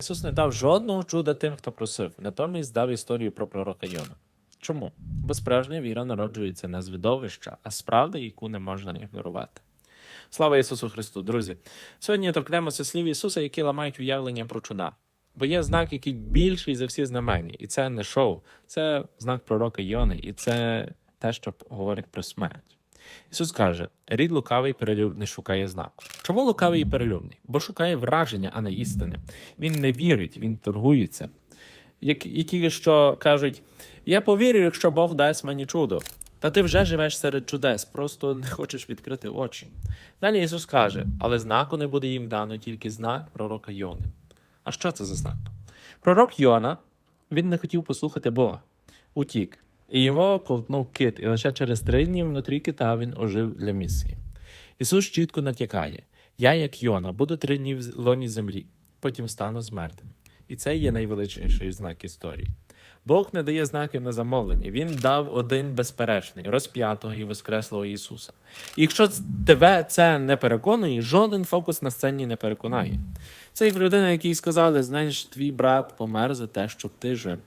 Ісус не дав жодного чуда тим, хто просив, натомість дав історію про пророка Йона. Чому? Бо справжня віра народжується не з видовища, а з яку не можна ігнорувати. Слава Ісусу Христу, друзі! Сьогодні торкнемося слів Ісуса, які ламають уявлення про чуда. Бо є знак, який більший за всі знамення, і це не шоу, це знак пророка Йони, і це те, що говорить про смерть. Ісус каже: рід лукавий перелюбний шукає знаку. Чому лукавий і перелюбний? Бо шукає враження, а не істини. Він не вірить, він торгується. Як, які що кажуть: я повірю, якщо Бог дасть мені чудо. Та ти вже живеш серед чудес, просто не хочеш відкрити очі. Далі Ісус каже, але знаку не буде їм дано тільки знак пророка Йони. А що це за знак? Пророк Йона він не хотів послухати Бога, утік, і його ковтнув кит, і лише через три дні внутрі кита він ожив для місії. Ісус чітко натякає: Я, як Йона, буду три дні в лоні землі, потім стану з мертвим. І це є найвеличніший знак історії. Бог не дає знаків на замовлення. Він дав один безперечний розп'ятого і воскреслого Ісуса. І якщо тебе це не переконує, жоден фокус на сцені не переконає. Це як людина, якій сказали, знаєш, твій брат помер за те, щоб ти жив.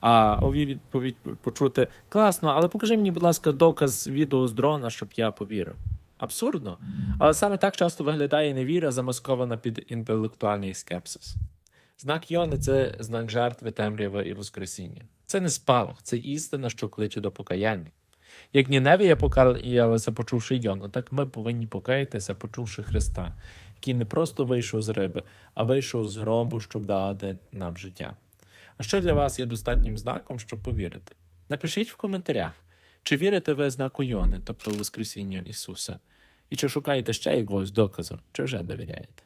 А у відповідь почути класно, але покажи мені, будь ласка, доказ відео з дрона, щоб я повірив. Абсурдно. Але саме так часто виглядає невіра, замаскована під інтелектуальний скепсис. Знак Йони це знак жертви, темряви і воскресіння. Це не спалах, це істина, що кличе до покаяння. Як Ніневія покаялася, почувши Йону, так ми повинні покаятися, почувши Христа, який не просто вийшов з риби, а вийшов з гробу, щоб дати нам життя. А що для вас є достатнім знаком, щоб повірити? Напишіть в коментарях, чи вірите ви знаку Йони, тобто Воскресіння Ісуса, і чи шукаєте ще якогось доказу, чи вже довіряєте.